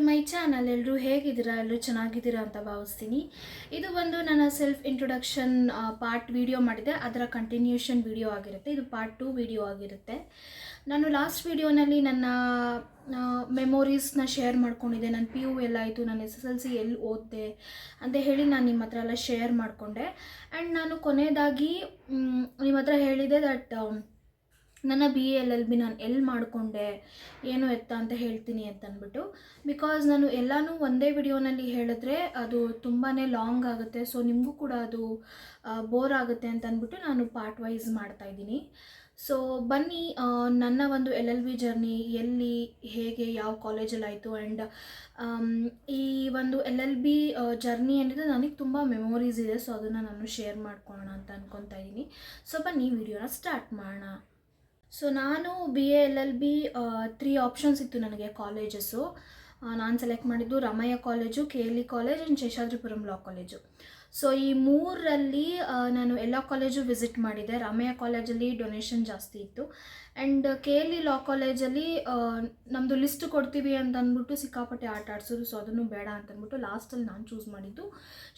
To my channel ಎಲ್ಲರೂ ಹೇಗಿದ್ದೀರಾ? ಎಲ್ಲರೂ ಚೆನ್ನಾಗಿದ್ದೀರಾ ಅಂತ ಭಾವಿಸ್ತೀನಿ. ಇದು ಒಂದು ನನ್ನ ಸೆಲ್ಫ್ ಇಂಟ್ರೊಡಕ್ಷನ್ ಪಾರ್ಟ್ ವಿಡಿಯೋ ಮಾಡಿದೆ. ಅದರ ಕಂಟಿನ್ಯೂಷನ್ ವಿಡಿಯೋ ಆಗಿರುತ್ತೆ. ಇದು ಪಾರ್ಟ್ ಟು ವಿಡಿಯೋ ಆಗಿರುತ್ತೆ. ನಾನು ಲಾಸ್ಟ್ ವಿಡಿಯೋನಲ್ಲಿ ನನ್ನ ಮೆಮೊರೀಸ್ನ ಶೇರ್ ಮಾಡ್ಕೊಂಡಿದ್ದೆ. ನನ್ನ ಪಿ ಯು ಎಲ್ಲ ಆಯಿತು. ನಾನು ಎಸ್ ಎಸ್ ಎಲ್ ಸಿ ಎಲ್ಲಿ ಓದಿದೆ ಅಂತ ಹೇಳಿ ನಾನು ನಿಮ್ಮ ಹತ್ರ ಎಲ್ಲ ಶೇರ್ ಮಾಡಿಕೊಂಡೆ. ಆ್ಯಂಡ್ ನಾನು ಕೊನೆಯದಾಗಿ ನಿಮ್ಮ ಹತ್ರ ಹೇಳಿದೆ ದಟ್ ನನ್ನ ಬಿ ಎಲ್ ಎಲ್ ಬಿ ನಾನು ಎಲ್ಲಿ ಮಾಡಿಕೊಂಡೆ, ಏನು ಎತ್ತ ಅಂತ ಹೇಳ್ತೀನಿ ಅಂತ ಅಂದ್ಬಿಟ್ಟು ಬಿಕಾಸ್ ನಾನು ಎಲ್ಲನೂ ಒಂದೇ ವಿಡಿಯೋನಲ್ಲಿ ಹೇಳಿದ್ರೆ ಅದು ತುಂಬಾ ಲಾಂಗ್ ಆಗುತ್ತೆ ಸೊ ನಿಮಗೂ ಕೂಡ ಅದು ಬೋರ್ ಆಗುತ್ತೆ ಅಂತ ಅಂದ್ಬಿಟ್ಟು ನಾನು ಪಾರ್ಟ್ ವೈಸ್ ಮಾಡ್ತಾಯಿದ್ದೀನಿ ಸೊ ಬನ್ನಿ ನನ್ನ ಒಂದು ಎಲ್ ಎಲ್ ಬಿ ಜರ್ನಿ ಎಲ್ಲಿ, ಹೇಗೆ, ಯಾವ ಕಾಲೇಜಲ್ಲಿ ಆಯಿತು ಆ್ಯಂಡ್ ಈ ಒಂದು ಎಲ್ ಎಲ್ ಬಿ ಜರ್ನಿ ಏನಿದೆ ನನಗೆ ತುಂಬ ಮೆಮೊರೀಸ್ ಇದೆ ಸೊ ಅದನ್ನು ನಾನು ಶೇರ್ ಮಾಡ್ಕೊಳ್ಳೋಣ ಅಂತ ಅಂದ್ಕೊತಾ ಇದ್ದೀನಿ. ಸೊ ಬನ್ನಿ ವಿಡಿಯೋನ ಸ್ಟಾರ್ಟ್ ಮಾಡೋಣ. ಸೊ ನಾನು B A L L B three options ಇತ್ತು ನನಗೆ ಕಾಲೇಜಸ್ಸು ನಾನು ಸೆಲೆಕ್ಟ್ ಮಾಡಿದ್ದು Ramaiah college K L E college and Seshadripuram law college so ಈ ಮೂರರಲ್ಲಿ ನಾನು ಎಲ್ಲ ಕಾಲೇಜು ವಿಸಿಟ್ ಮಾಡಿದೆ. ರಾಮಯ್ಯ ಕಾಲೇಜಲ್ಲಿ ಡೊನೇಷನ್ ಜಾಸ್ತಿ ಇತ್ತು. And K L E law ಕಾಲೇಜಲ್ಲಿ ನಮ್ಮದು ಲಿಸ್ಟ್ ಕೊಡ್ತೀವಿ ಅಂತ ಅಂದ್ಬಿಟ್ಟು ಸಿಕ್ಕಾಪಟ್ಟೆ ಆಟ ಆಡ್ಸೋರು ಸೊ ಅದನ್ನು ಬೇಡ ಅಂತಂದ್ಬಿಟ್ಟು ಲಾಸ್ಟಲ್ಲಿ ನಾನು ಚೂಸ್ ಮಾಡಿದ್ದು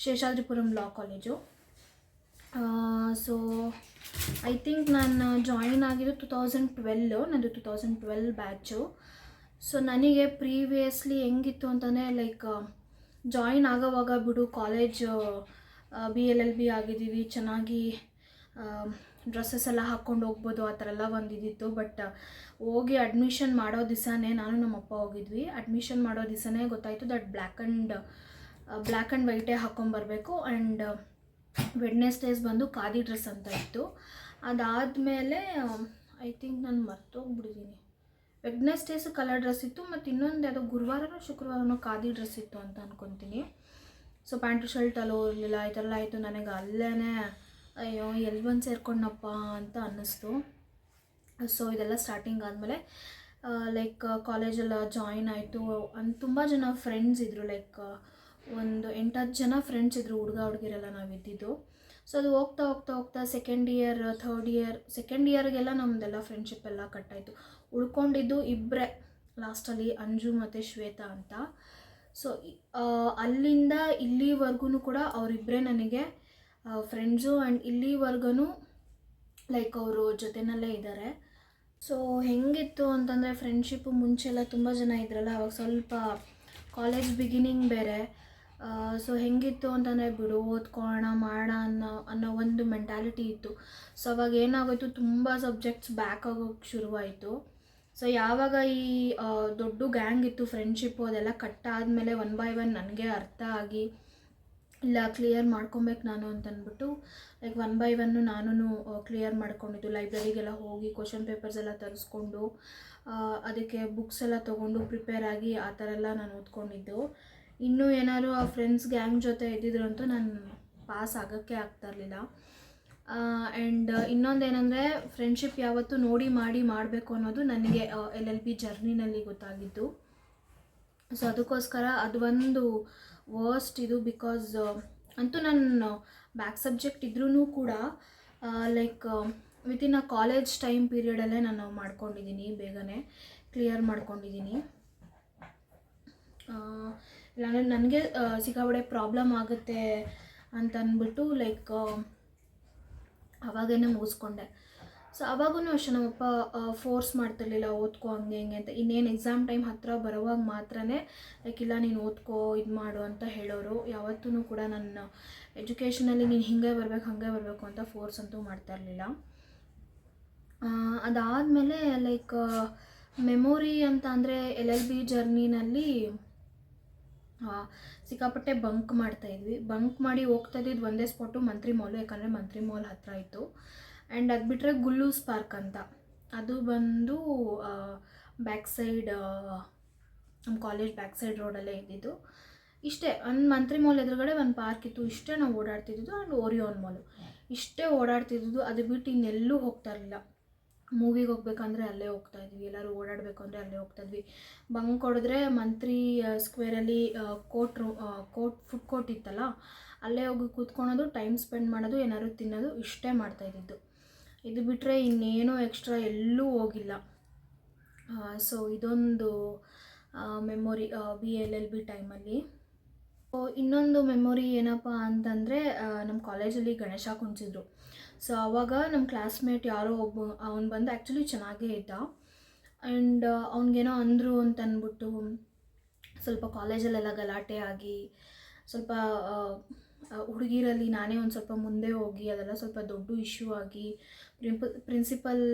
Seshadripuram law college so I think ನಾನು ಜಾಯಿನ್ ಆಗಿದ್ದು ಟು ತೌಸಂಡ್ ಟ್ವೆಲ್ಲು ನಂದು two thousand twelve batch so ನನಗೆ ಪ್ರೀವಿಯಸ್ಲಿ ಹೆಂಗಿತ್ತು ಅಂತಲೇ ಲೈಕ್ ಜಾಯಿನ್ ಆಗೋವಾಗ ಬಿಡು college B L L B ಆಗಿದ್ದೀವಿ, ಚೆನ್ನಾಗಿ ಡ್ರೆಸ್ಸಸ್ ಎಲ್ಲ ಹಾಕ್ಕೊಂಡು ಹೋಗ್ಬೋದು, ಆ ಥರ ಎಲ್ಲ ಬಂದಿದ್ದಿತ್ತು. ಬಟ್ ಹೋಗಿ ಅಡ್ಮಿಷನ್ ಮಾಡೋ ದಿವಸನೇ ನಾನು ನಮ್ಮ ಅಪ್ಪ ಹೋಗಿದ್ವಿ. ಅಡ್ಮಿಷನ್ ಮಾಡೋ ದಿವಸನೇ ಗೊತ್ತಾಯಿತು that black and black and ವೈಟೇ ಹಾಕ್ಕೊಂಬರ್ಬೇಕು ಆ್ಯಂಡ್ ವೆಡ್ನೆಸ್ಡೇಸ್ ಬಂದು ಖಾದಿ ಡ್ರೆಸ್ ಅಂತ ಇತ್ತು. ಅದಾದಮೇಲೆ ಐ ಥಿಂಕ್ ನಾನು ಮರ್ತೋಗ್ಬಿಟ್ಟಿದ್ದೀನಿ ವೆಡ್ನೆಸ್ಡೇಸ್ ಕಲರ್ ಡ್ರೆಸ್ ಇತ್ತು, ಮತ್ತು ಇನ್ನೊಂದು ಯಾವುದೋ ಗುರುವಾರನೋ ಶುಕ್ರವಾರನೋ ಖಾದಿ ಡ್ರೆಸ್ ಇತ್ತು ಅಂತ ಅಂದ್ಕೊತೀನಿ ಸೊ ಪ್ಯಾಂಟು ಶರ್ಟ್ ಅಲ್ಲೋ ಇರಲಿಲ್ಲ, ಈ ಥರ ಆಯಿತು ನನಗೆ ಅಲ್ಲೇ ಅಯ್ಯೋ ಎಲ್ಲಿ ಬಂದು ಸೇರ್ಕೊಂಡಪ್ಪ ಅಂತ ಅನ್ನಿಸ್ತು. ಸೊ ಇದೆಲ್ಲ ಸ್ಟಾರ್ಟಿಂಗ್ ಆದಮೇಲೆ ಲೈಕ್ ಕಾಲೇಜೆಲ್ಲ ಜಾಯಿನ್ ಆಯಿತು. ಅಂದ್ ತುಂಬ ಜನ ಫ್ರೆಂಡ್ಸ್ ಇದ್ದರು ಲೈಕ್ ಒಂದು ಎಂಟತ್ತು ಜನ ಫ್ರೆಂಡ್ಸ್ ಇದ್ದರು ಹುಡುಗ, ಹುಡುಗಿರೆಲ್ಲ ನಾವು ಇದ್ದಿದ್ದು. ಸೊ ಅದು ಹೋಗ್ತಾ ಹೋಗ್ತಾ ಹೋಗ್ತಾ second year third year second ಇಯರ್ಗೆಲ್ಲ ನಮ್ಮದೆಲ್ಲ ಫ್ರೆಂಡ್ಶಿಪ್ ಎಲ್ಲ ಕಟ್ಟಾಯಿತು ಉಳ್ಕೊಂಡಿದ್ದು ಇಬ್ಬರೇ ಲಾಸ್ಟಲ್ಲಿ ಅಂಜು ಮತ್ತು ಶ್ವೇತಾ ಅಂತ. ಸೊ ಅಲ್ಲಿಂದ ಇಲ್ಲಿವರೆಗೂ ಕೂಡ ಅವರಿಬ್ಬರೇ ನನಗೆ ಫ್ರೆಂಡ್ಸು ಆ್ಯಂಡ್ ಇಲ್ಲಿವರೆಗೂ ಲೈಕ್ ಅವರು ಜೊತೆನಲ್ಲೇ ಇದ್ದಾರೆ ಸೊ ಹೆಂಗಿತ್ತು ಅಂತಂದರೆ ಫ್ರೆಂಡ್ಶಿಪ್ಪು ಮುಂಚೆ ಎಲ್ಲ ತುಂಬ ಜನ ಇದ್ರಲ್ಲ, ಅವಾಗ ಸ್ವಲ್ಪ ಕಾಲೇಜ್ ಬಿಗಿನಿಂಗ್ ಬೇರೆ. ಸೊ ಹೆಂಗಿತ್ತು ಅಂತಂದರೆ ಬಿಡು ಓದ್ಕೊಳ್ಳೋಣ ಮಾಡೋಣ ಅನ್ನೋ ಅನ್ನೋ ಒಂದು ಮೆಂಟಾಲಿಟಿ ಇತ್ತು. ಸೊ ಅವಾಗ ಏನಾಗೋಯ್ತು, ತುಂಬ ಸಬ್ಜೆಕ್ಟ್ಸ್ ಬ್ಯಾಕ್ ಆಗೋಕ್ಕೆ ಶುರುವಾಯಿತು. ಸೊ ಯಾವಾಗ ಈ ದೊಡ್ಡ ಗ್ಯಾಂಗ್ ಇತ್ತು ಫ್ರೆಂಡ್ಶಿಪ್ಪು ಅದೆಲ್ಲ ಕಟ್ ಆದಮೇಲೆ ಒನ್ ಬೈ ಒನ್ ನನಗೆ ಅರ್ಥ ಆಗಿ, ಇಲ್ಲ ಕ್ಲಿಯರ್ ಮಾಡ್ಕೊಬೇಕು ನಾನು ಅಂತಂದ್ಬಿಟ್ಟು ಲೈಕ್ ಒನ್ ಬೈ ಒನ್ನು ನಾನು ಕ್ಲಿಯರ್ ಮಾಡ್ಕೊಂಡಿದ್ದು. ಲೈಬ್ರರಿಗೆಲ್ಲ ಹೋಗಿ ಕ್ವಶನ್ ಪೇಪರ್ಸ್ ಎಲ್ಲ ತರಿಸ್ಕೊಂಡು ಅದಕ್ಕೆ ಬುಕ್ಸ್ ಎಲ್ಲ ತೊಗೊಂಡು ಪ್ರಿಪೇರ್ ಆಗಿ, ಆ ಥರ ಎಲ್ಲ ನಾನು ಓದ್ಕೊಂಡಿದ್ದು. ಇನ್ನೂ ಏನಾದ್ರು ಆ ಫ್ರೆಂಡ್ಸ್ ಗ್ಯಾಂಗ್ ಜೊತೆ ಇದ್ದಿದ್ರು ಅಂತೂ ನಾನು ಪಾಸ್ ಆಗೋಕ್ಕೆ ಆಗ್ತಾ ಇರಲಿಲ್ಲ. ಆ್ಯಂಡ್ ಇನ್ನೊಂದೇನೆಂದರೆ ಫ್ರೆಂಡ್ಶಿಪ್ ಯಾವತ್ತೂ ನೋಡಿ ಮಾಡಿ ಮಾಡಬೇಕು ಅನ್ನೋದು ನನಗೆ ಎಲ್ ಎಲ್ ಬಿ ಜರ್ನಿನಲ್ಲಿ ಗೊತ್ತಾಗಿದ್ದು. ಸೊ ಅದಕ್ಕೋಸ್ಕರ ಅದು ಒಂದು ವರ್ಸ್ಟ್ ಇದು ಬಿಕಾಸ್ ಅಂತೂ ನಾನು ಬ್ಯಾಕ್ ಸಬ್ಜೆಕ್ಟ್ ಇದ್ರೂ ಕೂಡ like within a college time ಪೀರಿಯಡಲ್ಲೇ ನಾನು ಮಾಡ್ಕೊಂಡಿದ್ದೀನಿ, ಬೇಗನೆ ಕ್ಲಿಯರ್ ಮಾಡ್ಕೊಂಡಿದ್ದೀನಿ. ಇಲ್ಲಾಂದರೆ ನನಗೆ ಸಿಕ್ಕಾಪಟ್ಟೆ ಪ್ರಾಬ್ಲಮ್ ಆಗುತ್ತೆ ಅಂತ ಅಂದ್ಬಿಟ್ಟು ಲೈಕ್ ಅವಾಗೇನೆ ಮುಗಿಸ್ಕೊಂಡೆ. ಸೊ ಅವಾಗೂ ಅಷ್ಟೇ ನಮ್ಮಪ್ಪ ಫೋರ್ಸ್ ಮಾಡ್ತಿರ್ಲಿಲ್ಲ, ಓದ್ಕೋ ಹಂಗೆ ಹಿಂಗೆ ಅಂತ. ಇನ್ನೇನು ಎಕ್ಸಾಮ್ ಟೈಮ್ ಹತ್ತಿರ ಬರೋವಾಗ ಮಾತ್ರನೇ ಲೈಕ್ ಇಲ್ಲ ನೀನು ಓದ್ಕೋ, ಇದು ಮಾಡು ಅಂತ ಹೇಳೋರು. ಯಾವತ್ತೂ ಕೂಡ ನನ್ನ ಎಜುಕೇಷನಲ್ಲಿ ನೀನು ಹಿಂಗೆ ಬರಬೇಕು, ಹಾಗೆ ಬರಬೇಕು ಅಂತ ಫೋರ್ಸ್ ಅಂತೂ ಮಾಡ್ತಾ ಇರಲಿಲ್ಲ. ಅದಾದಮೇಲೆ ಲೈಕ್ ಮೆಮೊರಿ ಅಂತ ಅಂದರೆ ಎಲ್ ಎಲ್ ಬಿ ಜರ್ನಿನಲ್ಲಿ ಸಿಕ್ಕಾಪಟ್ಟೆ ಬಂಕ್ ಮಾಡ್ತಾ ಇದ್ವಿ. ಬಂಕ್ ಮಾಡಿ ಹೋಗ್ತಾ ಇದ್ದಿದ್ದು ಒಂದೇ ಸ್ಪಾಟು ಮಂತ್ರಿ ಮಾಲು ಯಾಕಂದರೆ ಮಂತ್ರಿ ಮಾಲ್ ಹತ್ತಿರ ಇತ್ತು. ಆ್ಯಂಡ್ ಅದು ಬಿಟ್ಟರೆ ಗುಲ್ಲೂಸ್ ಪಾರ್ಕ್ ಅಂತ. ಅದು ಬಂದು ಬ್ಯಾಕ್ ಸೈಡ್ ನಮ್ಮ ಕಾಲೇಜ್ ಬ್ಯಾಕ್ ಸೈಡ್ ರೋಡಲ್ಲೇ ಇದ್ದಿದ್ದು. ಇಷ್ಟೇ ಒಂದು ಮಂತ್ರಿ ಮಾಲ್ ಎದುರುಗಡೆ ಒಂದು ಪಾರ್ಕ್ ಇತ್ತು. ಇಷ್ಟೇ ನಾವು ಓಡಾಡ್ತಿದ್ದು ಆ್ಯಂಡ್ ಓರಿಯೋನ್ ಮಾಲು ಇಷ್ಟೇ ಓಡಾಡ್ತಿದ್ದು ಅದು ಬಿಟ್ಟು ಇನ್ನೆಲ್ಲೂ ಹೋಗ್ತಾ ಇರಲಿಲ್ಲ. ಮೂವಿಗೆ ಹೋಗ್ಬೇಕಂದ್ರೆ ಅಲ್ಲೇ ಹೋಗ್ತಾ ಇದ್ವಿ. ಎಲ್ಲರೂ ಓಡಾಡಬೇಕು ಅಂದರೆ ಅಲ್ಲೇ ಹೋಗ್ತಾ ಇದ್ವಿ. ಬಂಕ್ ಹೊಡೆದ್ರೆ ಮಂತ್ರಿ ಸ್ಕ್ವೇರಲ್ಲಿ ಕೋರ್ಟ್ ರೂ ಕೋರ್ಟ್ ಫುಡ್ ಕೋರ್ಟ್ ಇತ್ತಲ್ಲ, ಅಲ್ಲೇ ಹೋಗಿ ಕೂತ್ಕೊಳೋದು ಟೈಮ್ ಸ್ಪೆಂಡ್ ಮಾಡೋದು, ಏನಾದ್ರು ತಿನ್ನೋದು, ಇಷ್ಟೇ ಮಾಡ್ತಾ ಇದ್ದಿದ್ದು. ಇದು ಬಿಟ್ಟರೆ ಇನ್ನೇನೂ ಎಕ್ಸ್ಟ್ರಾ ಎಲ್ಲೂ ಹೋಗಿಲ್ಲ. ಸೊ ಇದೊಂದು memory B L L B ಟೈಮಲ್ಲಿ ಇನ್ನೊಂದು ಮೆಮೊರಿ ಏನಪ್ಪ ಅಂತಂದರೆ ನಮ್ಮ ಕಾಲೇಜಲ್ಲಿ ಗಣೇಶ ಕುಣಿಸಿದ್ರು. ಸೊ ಆವಾಗ ನಮ್ಮ ಕ್ಲಾಸ್ಮೇಟ್ ಯಾರೋ ಒಬ್ಬ, ಅವ್ನು ಬಂದು ಆ್ಯಕ್ಚುಲಿ ಚೆನ್ನಾಗೇ ಇದ್ದ. ಆ್ಯಂಡ್ ಅವ್ನಿಗೇನೋ ಅಂದರು ಅಂತ ಅಂದ್ಬಿಟ್ಟು ಸ್ವಲ್ಪ ಕಾಲೇಜಲ್ಲೆಲ್ಲ ಗಲಾಟೆ ಆಗಿ, ಸ್ವಲ್ಪ ಹುಡುಗಿರಲ್ಲಿ ನಾನೇ ಒಂದು ಸ್ವಲ್ಪ ಮುಂದೆ ಹೋಗಿ, ಅದೆಲ್ಲ ಸ್ವಲ್ಪ ದೊಡ್ಡ ಇಶ್ಯೂ ಆಗಿ ಪ್ರಿನ್ಸಿಪಲ್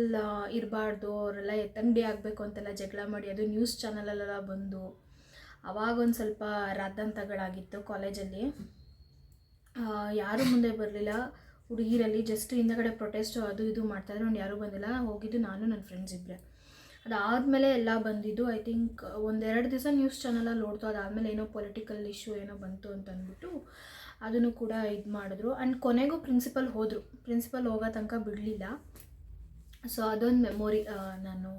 ಇರಬಾರ್ದು, ಅವರೆಲ್ಲ ಎತ್ತಂಗಡಿ ಆಗಬೇಕು ಅಂತೆಲ್ಲ ಜಗಳ ಮಾಡಿ, ಅದು ನ್ಯೂಸ್ ಚಾನಲಲ್ಲೆಲ್ಲ ಬಂದು ಅವಾಗ ಒಂದು ಸ್ವಲ್ಪ ರದ್ದಂತಗಳಾಗಿತ್ತು ಕಾಲೇಜಲ್ಲಿ. ಯಾರೂ ಮುಂದೆ ಬರಲಿಲ್ಲ. ಹುಡುಗಿರಲ್ಲಿ ಜಸ್ಟ್ ಹಿಂದಗಡೆ ಪ್ರೊಟೆಸ್ಟು ಅದು ಇದು ಮಾಡ್ತಾಯಿದ್ರು ಒಂದು ಯಾರೂ ಬಂದಿಲ್ಲ. ಹೋಗಿದ್ದು ನಾನು ನನ್ನ ಫ್ರೆಂಡ್ಸ್ ಇಬ್ಬರೇ ಅದಾದಮೇಲೆ ಎಲ್ಲ ಬಂದಿದ್ದು ಐ ಥಿಂಕ್ ಒಂದೆರಡು ದಿವಸ ನ್ಯೂಸ್ ಚಾನಲಲ್ಲಿ ನೋಡ್ತು. ಅದಾದಮೇಲೆ ಏನೋ ಪೊಲಿಟಿಕಲ್ ಇಶ್ಯೂ ಏನೋ ಬಂತು ಅಂತ ಅಂದ್ಬಿಟ್ಟು ಅದನ್ನು ಕೂಡ ಇದು ಮಾಡಿದ್ರು. ಆ್ಯಂಡ್ ಕೊನೆಗೂ ಪ್ರಿನ್ಸಿಪಲ್ ಹೋದರು. ಪ್ರಿನ್ಸಿಪಲ್ ಹೋಗೋ ತನಕ ಬಿಡಲಿಲ್ಲ. ಸೊ ಅದೊಂದು ಮೆಮೊರಿ ನಾನು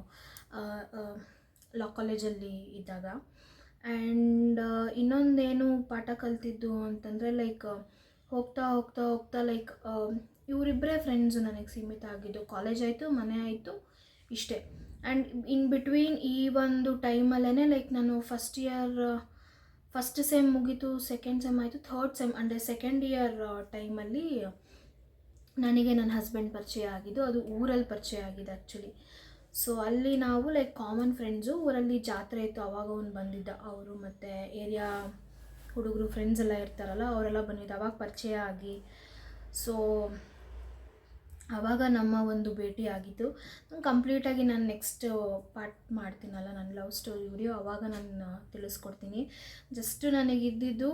ಲಾ ಕಾಲೇಜಲ್ಲಿ ಇದ್ದಾಗ. ಆ್ಯಂಡ್ ಇನ್ನೊಂದೇನು ಪಾಠ ಕಲ್ತಿದ್ದು ಅಂತಂದರೆ ಲೈಕ್ ಹೋಗ್ತಾ ಹೋಗ್ತಾ ಹೋಗ್ತಾ ಲೈಕ್ ಇವರಿಬ್ಬರೇ ಫ್ರೆಂಡ್ಸು ನನಗೆ ಸೀಮಿತ ಆಗಿದ್ದು. ಕಾಲೇಜ್ ಆಯಿತು, ಮನೆ ಆಯಿತು, ಇಷ್ಟೇ. ಆ್ಯಂಡ್ ಇನ್ ಬಿಟ್ವೀನ್ ಈ ಒಂದು ಟೈಮಲ್ಲೇ ಲೈಕ್ ನಾನು ಫಸ್ಟ್ ಇಯರ್ ಫಸ್ಟ್ ಸೆಮ್ ಮುಗೀತು ಸೆಕೆಂಡ್ ಸೆಮ್ ಆಯಿತು ಥರ್ಡ್ ಸೆಮ್ ಅಂದರೆ ಸೆಕೆಂಡ್ ಇಯರ್ ಟೈಮಲ್ಲಿ ನನಗೆ ನನ್ನ ಹಸ್ಬೆಂಡ್ ಪರಿಚಯ ಆಗಿದ್ದು, ಅದು ಊರಲ್ಲಿ ಪರಿಚಯ ಆಗಿದೆ ಆ್ಯಕ್ಚುಲಿ ಸೊ ಅಲ್ಲಿ ನಾವು ಲೈಕ್ ಕಾಮನ್ ಫ್ರೆಂಡ್ಸು ಊರಲ್ಲಿ ಜಾತ್ರೆ ಇತ್ತು, ಅವಾಗ ಅವ್ನು ಬಂದಿದ್ದ ಅವರು ಮತ್ತು ಏರಿಯಾ ಹುಡುಗರು ಫ್ರೆಂಡ್ಸ್ ಎಲ್ಲ ಇರ್ತಾರಲ್ಲ, ಅವರೆಲ್ಲ ಬಂದಿದ್ದು, ಅವಾಗ ಪರಿಚಯ ಆಗಿ. ಸೊ ಆವಾಗ ನಮ್ಮ ಒಂದು ಭೇಟಿ ಆಗಿತ್ತು. ಕಂಪ್ಲೀಟಾಗಿ ನಾನು ನೆಕ್ಸ್ಟ್ ಪಾರ್ಟ್ ಮಾಡ್ತೀನಲ್ಲ ನನ್ನ ಲವ್ ಸ್ಟೋರಿ ವಿಡಿಯೋ ಆವಾಗ ನಾನು ತಿಳಿಸ್ಕೊಡ್ತೀನಿ. ಜಸ್ಟ್ ನನಗಿದ್ದಿದ್ದು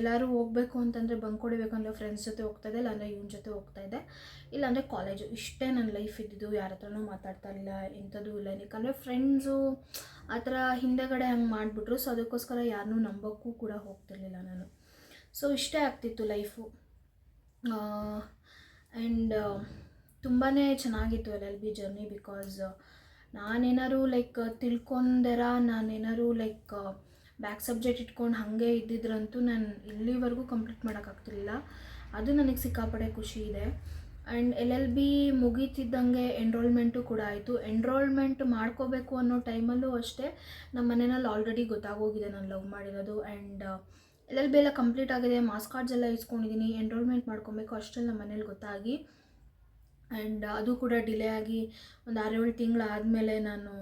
ಎಲ್ಲರೂ ಹೋಗಬೇಕು ಅಂತಂದರೆ ಬಂಕ್ ಅಂದರೆ ಫ್ರೆಂಡ್ಸ್ ಜೊತೆ ಹೋಗ್ತಾ ಇದೆ ಇಲ್ಲಾಂದರೆ ಇವನ ಜೊತೆ ಹೋಗ್ತಾ ಇದೆ ಇಲ್ಲಾಂದರೆ ಕಾಲೇಜು ಇಷ್ಟೇ ನನ್ನ ಲೈಫ್ ಇದ್ದಿದ್ದು, ಯಾರ ಹತ್ರನೂ ಮಾತಾಡ್ತಾ ಇರಲಿಲ್ಲ ಎಂಥದ್ದು ಇಲ್ಲ. ಯಾಕಂದರೆ ಫ್ರೆಂಡ್ಸು ಆ ಥರ ಹಿಂದೆಗಡೆ ಹಂಗೆ ಮಾಡಿಬಿಟ್ರು ಸೊ ಅದಕ್ಕೋಸ್ಕರ ಯಾರನ್ನೂ ನಂಬೋಕ್ಕೂ ಕೂಡ ಹೋಗ್ತಿರ್ಲಿಲ್ಲ ನಾನು. ಸೊ ಇಷ್ಟೇ ಆಗ್ತಿತ್ತು ಲೈಫು ಆ್ಯಂಡ್ ತುಂಬಾ ಚೆನ್ನಾಗಿತ್ತು L L B journey because ನಾನೇನಾದ್ರು like ತಿಳ್ಕೊಂಡರ ನಾನೇನಾದ್ರು ಲೈಕ್ ಬ್ಯಾಕ್ ಸಬ್ಜೆಕ್ಟ್ ಇಟ್ಕೊಂಡು ಹಾಗೆ ಇದ್ದಿದ್ರಂತೂ ನಾನು ಇಲ್ಲಿವರೆಗೂ ಕಂಪ್ಲೀಟ್ ಮಾಡೋಕ್ಕಾಗ್ತಿರ್ಲಿಲ್ಲ ಅದು ನನಗೆ ಸಿಕ್ಕಾಪಡೆ ಖುಷಿ ಇದೆ. ಆ್ಯಂಡ್ ಎಲ್ ಎಲ್ ಬಿ ಮುಗೀತಿದ್ದಂಗೆ ಎನ್ರೋಲ್ಮೆಂಟು ಕೂಡ ಆಯಿತು. ಎನ್ರೋಲ್ಮೆಂಟ್ ಮಾಡ್ಕೋಬೇಕು ಅನ್ನೋ ಟೈಮಲ್ಲೂ ಅಷ್ಟೇ ನಮ್ಮ ಮನೆಯಲ್ಲಿ ಆಲ್ರೆಡಿ ಗೊತ್ತಾಗೋಗಿದೆ ನಾನು ಲವ್ ಮಾಡಿರೋದು. ಆ್ಯಂಡ್ ಎಲ್ ಎಲ್ ಬಿ ಎಲ್ಲ ಕಂಪ್ಲೀಟ್ ಆಗಿದೆ. ಮಾಸ್ಕ್ ಕಾರ್ಡ್ಸ್ ಎಲ್ಲ ಇಸ್ಕೊಂಡಿದ್ದೀನಿ ಎನ್ರೋಲ್ಮೆಂಟ್ ಮಾಡ್ಕೊಬೇಕು ಅಷ್ಟೆಲ್ಲ ನಮ್ಮ ಮನೇಲಿ ಗೊತ್ತಾಗಿ. ಆ್ಯಂಡ್ ಅದು ಕೂಡ ಡಿಲೇ ಆಗಿ ಒಂದು ಆರೇಳು ತಿಂಗಳಾದಮೇಲೆ ನಾನು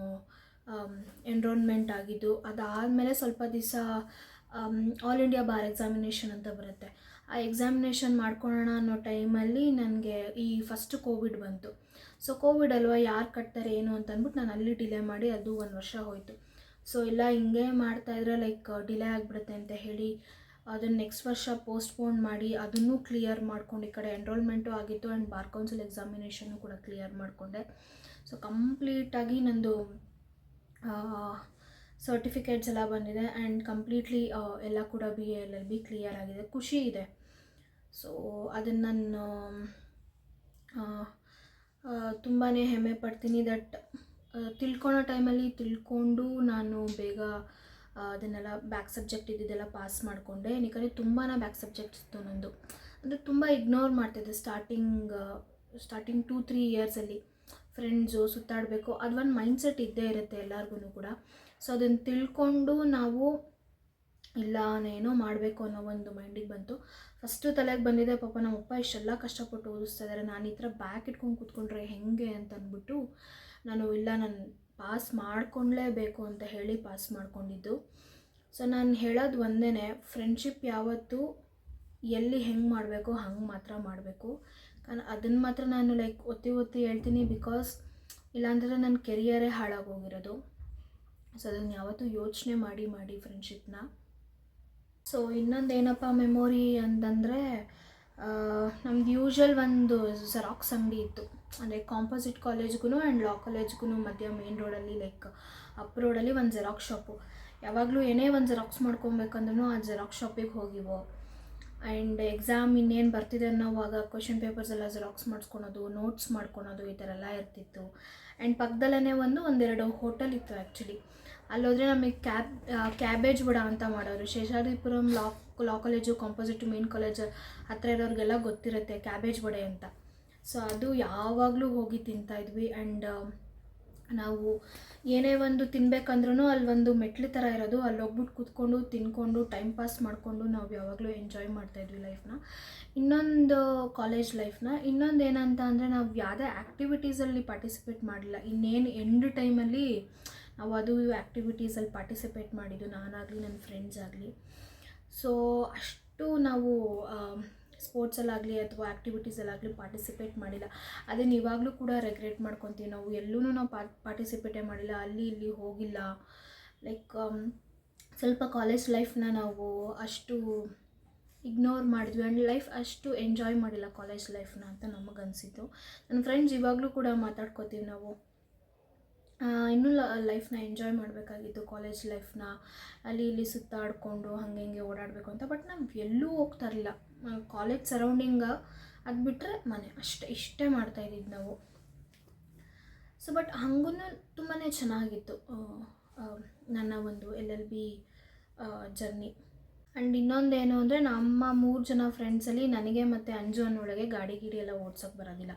ಎನ್ರೋಲ್ಮೆಂಟ್ ಆಗಿದ್ದು. ಅದಾದಮೇಲೆ ಸ್ವಲ್ಪ ದಿವಸ ಆಲ್ ಇಂಡಿಯಾ ಬಾರ್ ಎಕ್ಸಾಮಿನೇಷನ್ ಅಂತ ಬರುತ್ತೆ. ಆ ಎಕ್ಸಾಮಿನೇಷನ್ ಮಾಡ್ಕೊಳ್ಳೋಣ ಅನ್ನೋ ಟೈಮಲ್ಲಿ ನನಗೆ ಈ ಫಸ್ಟ್ ಕೋವಿಡ್ ಬಂತು. ಸೊ ಕೋವಿಡ್ ಅಲ್ವಾ ಯಾರು ಕಟ್ತಾರೆ ಏನು ಅಂತ ಅಂದ್ಬಿಟ್ಟು ನಾನು ಅಲ್ಲಿ ಡಿಲೇ ಮಾಡಿ ಅದು ಒಂದು ವರ್ಷ ಹೋಯಿತು. ಸೊ ಇಲ್ಲ ಹಿಂಗೆ ಮಾಡ್ತಾಯಿದ್ರೆ ಲೈಕ್ ಡಿಲೇ ಆಗಿಬಿಡುತ್ತೆ ಅಂತ ಹೇಳಿ ಅದನ್ನು ನೆಕ್ಸ್ಟ್ ವರ್ಷ ಪೋಸ್ಟ್ಪೋನ್ ಮಾಡಿ ಅದನ್ನು ಕ್ಲಿಯರ್ ಮಾಡ್ಕೊಂಡು, ಈ ಕಡೆ ಎನ್ರೋಲ್ಮೆಂಟು ಆಗಿತ್ತು ಆ್ಯಂಡ್ ಬಾರ್ ಕೌನ್ಸಿಲ್ ಎಕ್ಸಾಮಿನೇಷನ್ನು ಕೂಡ ಕ್ಲಿಯರ್ ಮಾಡಿಕೊಂಡೆ. ಸೊ ಕಂಪ್ಲೀಟಾಗಿ ನಂದು ಸರ್ಟಿಫಿಕೇಟ್ಸ್ ಎಲ್ಲ ಬಂದಿದೆ ಆ್ಯಂಡ್ ಕಂಪ್ಲೀಟ್ಲಿ ಎಲ್ಲ ಕೂಡ B L L B clear ಆಗಿದೆ. ಖುಷಿ ಇದೆ. ಸೊ ಅದನ್ನು ನಾನು ತುಂಬಾ ಹೆಮ್ಮೆ ಪಡ್ತೀನಿ. ದಟ್ ತಿಳ್ಕೊಳೋ ಟೈಮಲ್ಲಿ ತಿಳ್ಕೊಂಡು ನಾನು ಬೇಗ ಅದನ್ನೆಲ್ಲ ಬ್ಯಾಕ್ ಸಬ್ಜೆಕ್ಟ್ ಇದ್ದಿದ್ದೆಲ್ಲ ಪಾಸ್ ಮಾಡಿಕೊಂಡೆ. ಯಾಕಂದರೆ ತುಂಬಾ ಬ್ಯಾಕ್ ಸಬ್ಜೆಕ್ಟ್ ಇತ್ತು ನಂದು. ಅಂದರೆ ತುಂಬ ಇಗ್ನೋರ್ ಮಾಡ್ತಿದ್ದೆ ಸ್ಟಾರ್ಟಿಂಗ್ ಸ್ಟಾರ್ಟಿಂಗ್ ಟೂ ತ್ರೀ ಇಯರ್ಸಲ್ಲಿ ಫ್ರೆಂಡ್ಸು ಸುತ್ತಾಡಬೇಕು, ಅದು ಒಂದು ಮೈಂಡ್ಸೆಟ್ ಇದ್ದೇ ಇರುತ್ತೆ ಎಲ್ಲರಿಗೂ ಕೂಡ. ಸೊ ಅದನ್ನು ತಿಳ್ಕೊಂಡು ನಾವು ಇಲ್ಲ, ನಾನೇನೋ ಮಾಡಬೇಕು ಅನ್ನೋ ಒಂದು ಮೈಂಡಿಗೆ ಬಂತು. ಫಸ್ಟು ತಲೆಗೆ ಬಂದಿದೆ, ಪಾಪ ನಮ್ಮಪ್ಪ ಇಷ್ಟೆಲ್ಲ ಕಷ್ಟಪಟ್ಟು ಓದಿಸ್ತಾ ಇದ್ದಾರೆ ನಾನು ಈ ಥರ ಬ್ಯಾಕ್ ಇಟ್ಕೊಂಡು ಕೂತ್ಕೊಂಡ್ರೆ ಹೆಂಗೆ ಅಂತ ಅಂದ್ಬಿಟ್ಟು ನಾನು ಇಲ್ಲ, ನಾನು ಪಾಸ್ ಮಾಡ್ಕೊಳ್ಳೇಬೇಕು ಅಂತ ಹೇಳಿ ಪಾಸ್ ಮಾಡ್ಕೊಂಡಿದ್ದು. ಸೊ ನಾನು ಹೇಳೋದು ಒಂದೇ ಫ್ರೆಂಡ್ಶಿಪ್ ಯಾವತ್ತೂ ಎಲ್ಲಿ ಹೆಂಗೆ ಮಾಡಬೇಕು ಹಂಗೆ ಮಾತ್ರ ಮಾಡಬೇಕು. ಕಾರಣ ಅದನ್ನು ಮಾತ್ರ ನಾನು ಲೈಕ್ ಒತ್ತಿ ಒತ್ತಿ ಹೇಳ್ತೀನಿ ಬಿಕಾಸ್ ಇಲ್ಲಾಂದರೆ ನನ್ನ ಕೆರಿಯರೇ ಹಾಳಾಗೋಗಿರೋದು. ಸೊ ಅದನ್ನು ಯಾವತ್ತೂ ಯೋಚನೆ ಮಾಡಿ ಮಾಡಿ ಫ್ರೆಂಡ್ಶಿಪ್ನ ಸೊ ಇನ್ನೊಂದು ಏನಪ್ಪ ಮೆಮೊರಿ ಅಂತಂದರೆ ನಮ್ದು ಯೂಶ್ವಲ್ ಒಂದು ಜೆರಾಕ್ಸ್ ಅಂಗಡಿ ಇತ್ತು. ಅಂದರೆ ಕಾಂಪೋಸಿಟ್ ಕಾಲೇಜ್ಗೂ ಆ್ಯಂಡ್ ಲಾ ಕಾಲೇಜ್ಗೂ ಮಧ್ಯ ಮೇನ್ ರೋಡಲ್ಲಿ ಲೈಕ್ ಅಪ್ ರೋಡಲ್ಲಿ ಒಂದು ಜೆರಾಕ್ಸ್ ಶಾಪು ಯಾವಾಗಲೂ ಏನೇ ಒಂದು ಜೆರಾಕ್ಸ್ ಮಾಡ್ಕೊಬೇಕಂದ್ರೂ ಆ ಜೆರಾಕ್ಸ್ ಶಾಪಿಗೆ ಹೋಗಿವೋ. ಆ್ಯಂಡ್ ಎಕ್ಸಾಮ್ ಇನ್ನೇನು ಬರ್ತಿದೆ ಅನ್ನೋವಾಗ ಕ್ವಶನ್ ಪೇಪರ್ಸ್ ಎಲ್ಲ ಜೆರಾಕ್ಸ್ ಮಾಡಿಸ್ಕೊಳೋದು ನೋಟ್ಸ್ ಮಾಡ್ಕೊಳೋದು ಈ ಥರ ಎಲ್ಲ ಇರ್ತಿತ್ತು. ಆ್ಯಂಡ್ ಪಕ್ಕದಲ್ಲೇ ಒಂದು ಒಂದೆರಡು ಹೋಟೆಲ್ ಇತ್ತು ಆ್ಯಕ್ಚುಲಿ ಅಲ್ಲೋದ್ರೆ ನಮಗೆ ಕ್ಯಾಬ್ ಕ್ಯಾಬೇಜ್ ಬಡ ಅಂತ ಮಾಡೋರು. Seshadripuram law law college composite main college ಹತ್ರ ಇರೋರಿಗೆಲ್ಲ ಗೊತ್ತಿರುತ್ತೆ ಕ್ಯಾಬೇಜ್ ವಡೆ ಅಂತ. ಸೊ ಅದು ಯಾವಾಗಲೂ ಹೋಗಿ ತಿಂತಾಯಿದ್ವಿ ಆ್ಯಂಡ್ ನಾವು ಏನೇ ಒಂದು ತಿನ್ಬೇಕಂದ್ರೂ ಅಲ್ಲಿ ಒಂದು ಮೆಟ್ಲು ಥರ ಇರೋದು, ಅಲ್ಲಿ ಹೋಗ್ಬಿಟ್ಟು ಕೂತ್ಕೊಂಡು, ತಿನ್ಕೊಂಡು ಟೈಮ್ ಪಾಸ್ ಮಾಡಿಕೊಂಡು ನಾವು ಯಾವಾಗಲೂ ಎಂಜಾಯ್ ಮಾಡ್ತಾಯಿದ್ವಿ ಲೈಫ್ನ ಇನ್ನೊಂದು ಕಾಲೇಜ್ ಲೈಫ್ನ ಇನ್ನೊಂದು ಏನಂತ ಅಂದರೆ ನಾವು ಯಾವುದೇ ಆ್ಯಕ್ಟಿವಿಟೀಸಲ್ಲಿ ಪಾರ್ಟಿಸಿಪೇಟ್ ಮಾಡಿಲ್ಲ ಇನ್ನೇನು ಎಂಡ್ ಟೈಮಲ್ಲಿ ನಾವು ಅದು ಆ್ಯಕ್ಟಿವಿಟೀಸಲ್ಲಿ ಪಾರ್ಟಿಸಿಪೇಟ್ ಮಾಡಿದ್ದು, ನಾನಾಗಲಿ ನನ್ನ ಫ್ರೆಂಡ್ಸ್ ಆಗಲಿ. ಸೊ ಅಷ್ಟು ನಾವು ಸ್ಪೋರ್ಟ್ಸಲ್ಲಾಗಲಿ ಅಥವಾ ಆ್ಯಕ್ಟಿವಿಟೀಸಲ್ಲಾಗಲಿ ಪಾರ್ಟಿಸಿಪೇಟ್ ಮಾಡಿಲ್ಲ. ಅದನ್ನು ಇವಾಗಲೂ ಕೂಡ ರೆಗ್ರೆಟ್ ಮಾಡ್ಕೊತೀವಿ ನಾವು. ಎಲ್ಲೂ ನಾವು ಪಾರ್ಟಿಸಿಪೇಟೇ ಮಾಡಿಲ್ಲ. ಅಲ್ಲಿ ಇಲ್ಲಿ ಹೋಗಿಲ್ಲ. ಲೈಕ್ ಸ್ವಲ್ಪ ಕಾಲೇಜ್ ಲೈಫ್ನ ನಾವು ಅಷ್ಟು ಇಗ್ನೋರ್ ಮಾಡಿದ್ವಿ. ಆ್ಯಂಡ್ ಲೈಫ್ ಅಷ್ಟು ಎಂಜಾಯ್ ಮಾಡಿಲ್ಲ ಕಾಲೇಜ್ ಲೈಫ್ನ ಅಂತ ನಮಗನ್ಸಿತ್ತು. ನನ್ನ ಫ್ರೆಂಡ್ಸ್ ಇವಾಗಲೂ ಕೂಡ ಮಾತಾಡ್ಕೋತೀವಿ ನಾವು. ಇನ್ನೂ ಲೈಫ್ನ ಎಂಜಾಯ್ ಮಾಡಬೇಕಾಗಿತ್ತು ಕಾಲೇಜ್ ಲೈಫ್ನ ಅಲ್ಲಿ ಇಲ್ಲಿ ಸುತ್ತಾಡಿಕೊಂಡು ಹಂಗೆ ಹಿಂಗೆ ಓಡಾಡಬೇಕು ಅಂತ ಬಟ್ ನಾವು ಎಲ್ಲೂ ಹೋಗ್ತಾ ಇರಲಿಲ್ಲ. ಕಾಲೇಜ್ ಸರೌಂಡಿಂಗ ಅದು ಬಿಟ್ಟರೆ ಮನೆ ಅಷ್ಟೇ, ಇಷ್ಟೇ ಮಾಡ್ತಾ ಮಾಡ್ತಾಯಿದ್ದಿದ್ದು ನಾವು. ಸೊ ಬಟ್ ಹಂಗೂ ತುಂಬಾ ಚೆನ್ನಾಗಿತ್ತು ನನ್ನ ಒಂದು L L B journey and ಇನ್ನೊಂದೇನು ಅಂದರೆ, ನಮ್ಮ ಮೂರು ಜನ ಫ್ರೆಂಡ್ಸಲ್ಲಿ ನನಗೆ ಮತ್ತು ಅಂಜು ಅನ್ನೋಳಗೆ ಗಾಡಿ ಗಿಡಿ ಎಲ್ಲ ಓಡ್ಸೋಕ್ಕೆ ಬರೋದಿಲ್ಲ.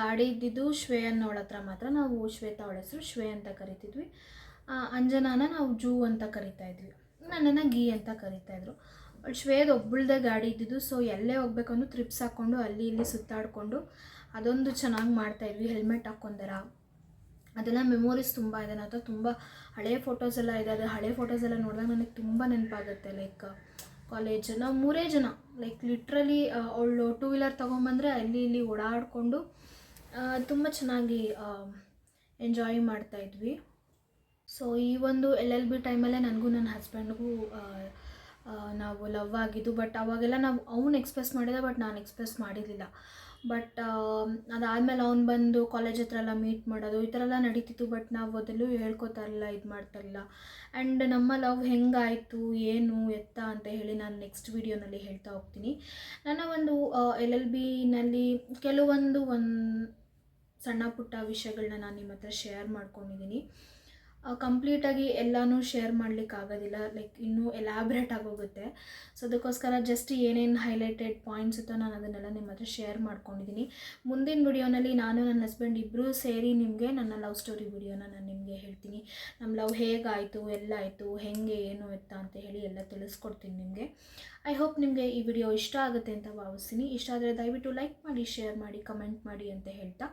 ಗಾಡಿ ಇದ್ದಿದ್ದು ಶ್ವೇ ಅನ್ನೋಳ ಹತ್ರ ಮಾತ್ರ. ನಾವು ಶ್ವೇತಾ ಅವಳ ಹೆಸರು ಶ್ವೇ ಅಂತ ಕರಿತಿದ್ವಿ. ಅಂಜನಾನ ನಾವು ಜೂ ಅಂತ ಕರಿತಾ ಇದ್ವಿ. ನನ್ನನ್ನು ಗೀ ಅಂತ ಕರಿತಾ ಅವಳು ಶ್ವೇದ ಒಬ್ಬಳ್ದೇ ಗಾಡಿ ಇದ್ದಿದ್ದು ಸೊ ಎಲ್ಲೇ ಹೋಗ್ಬೇಕಂದ್ರೂ ಟ್ರಿಪ್ಸ್ ಹಾಕ್ಕೊಂಡು ಅಲ್ಲಿ ಇಲ್ಲಿ ಸುತ್ತಾಡಿಕೊಂಡು ಅದೊಂದು ಚೆನ್ನಾಗಿ ಮಾಡ್ತಾಯಿದ್ವಿ ಹೆಲ್ಮೆಟ್ ಹಾಕ್ಕೊಂಡರ ಅದೆಲ್ಲ ಮೆಮೊರೀಸ್ ತುಂಬ ಇದೆ. ಹತ್ರ ತುಂಬ ಹಳೆ ಫೋಟೋಸ್ ಎಲ್ಲ ಇದೆ. ಅದು ಹಳೆ ಫೋಟೋಸ್ ಎಲ್ಲ ನೋಡಿದಾಗ ನನಗೆ ತುಂಬ ನೆನಪಾಗುತ್ತೆ. ಲೈಕ್ ಕಾಲೇಜ್ ನಾವು ಮೂರೇ ಜನ. ಲೈಕ್ ಲಿಟ್ರಲಿ ಅವಳು ಟೂ ವೀಲರ್ ತೊಗೊಂಬಂದರೆ ಅಲ್ಲಿ ಇಲ್ಲಿ ಓಡಾಡಿಕೊಂಡು ತುಂಬ ಚೆನ್ನಾಗಿ ಎಂಜಾಯ್ ಮಾಡ್ತಾಯಿದ್ವಿ ಸೊ ಈ ಒಂದು ಎಲ್ ಎಲ್ ಬಿ ಟೈಮಲ್ಲೇ ನನಗೂ ನನ್ನ ಹಸ್ಬೆಂಡ್ಗೂ ನಾವು ಲವ್ ಆಗಿದ್ದು ಬಟ್ ಅವಾಗೆಲ್ಲ ನಾವು ಅವ್ನು ಎಕ್ಸ್ಪ್ರೆಸ್ ಮಾಡಿದ ಬಟ್ ನಾನು ಎಕ್ಸ್ಪ್ರೆಸ್ ಮಾಡಿರಲಿಲ್ಲ. ಬಟ್ ಅದಾದಮೇಲೆ ಅವ್ನು ಬಂದು ಕಾಲೇಜ್ ಹತ್ರ ಎಲ್ಲ ಮೀಟ್ ಮಾಡೋದು, ಈ ಥರ ಎಲ್ಲ ನಡೀತಿತ್ತು ಬಟ್ ನಾವು ಅದೆಲ್ಲೂ ಹೇಳ್ಕೊತಾ ಇರಲಿಲ್ಲ ಇದು ಮಾಡ್ತಾ ಇರಲಿಲ್ಲ ಆ್ಯಂಡ್ ನಮ್ಮ ಲವ್ ಹೆಂಗಾಯಿತು, ಏನು ಎತ್ತ ಅಂತ ಹೇಳಿ ನಾನು ನೆಕ್ಸ್ಟ್ ವಿಡಿಯೋನಲ್ಲಿ ಹೇಳ್ತಾ ಹೋಗ್ತೀನಿ. ನನ್ನ ಒಂದು ಎಲ್ ಎಲ್ ಬಿನಲ್ಲಿ ಕೆಲವೊಂದು ಒಂದು ಸಣ್ಣ ಪುಟ್ಟ ವಿಷಯಗಳನ್ನ ನಾನು ನಿಮ್ಮ ಹತ್ರ ಶೇರ್ ಮಾಡ್ಕೊಂಡಿದ್ದೀನಿ ಕಂಪ್ಲೀಟಾಗಿ ಎಲ್ಲನೂ ಶೇರ್ ಮಾಡ್ಲಿಕ್ಕೆ ಆಗೋದಿಲ್ಲ ಲೈಕ್ ಇನ್ನೂ ಎಲಾಬ್ರೇಟ್ ಆಗೋಗುತ್ತೆ ಸೊ ಅದಕ್ಕೋಸ್ಕರ ಜಸ್ಟ್ ಏನೇನು ಹೈಲೈಟೆಡ್ ಪಾಯಿಂಟ್ಸ್ ಇತ್ತೋ ನಾನು ಅದನ್ನೆಲ್ಲ ನಿಮ್ಮ ಹತ್ರ ಶೇರ್ ಮಾಡ್ಕೊಂಡಿದ್ದೀನಿ ಮುಂದಿನ ವಿಡಿಯೋನಲ್ಲಿ ನಾನು ನನ್ನ ಹಸ್ಬೆಂಡ್ ಇಬ್ಬರೂ ಸೇರಿ ನಿಮಗೆ ನನ್ನ ಲವ್ ಸ್ಟೋರಿ ವಿಡಿಯೋನ ನಾನು ನಿಮಗೆ ಹೇಳ್ತೀನಿ. ನಮ್ಮ ಲವ್ ಹೇಗಾಯಿತು ಎಲ್ಲ ಆಯಿತು ಹೇಗೆ, ಏನು ಎತ್ತ ಅಂತ ಹೇಳಿ ಎಲ್ಲ ತಿಳಿಸ್ಕೊಡ್ತೀನಿ ನಿಮಗೆ. ಐ ಹೋಪ್ ನಿಮಗೆ ಈ ವಿಡಿಯೋ ಇಷ್ಟ ಆಗುತ್ತೆ ಅಂತ ಭಾವಿಸ್ತೀನಿ. ಇಷ್ಟ ಆದರೆ ದಯವಿಟ್ಟು ಲೈಕ್ ಮಾಡಿ ಶೇರ್ ಮಾಡಿ ಕಮೆಂಟ್ ಮಾಡಿ ಅಂತ ಹೇಳ್ತಾ.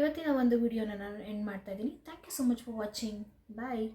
ಇವತ್ತಿನ ಒಂದು ವಿಡಿಯೋನ ನಾನು ಎಂಡ್ ಮಾಡ್ತಾ ಇದ್ದೀನಿ. Thank you so much for watching Bye.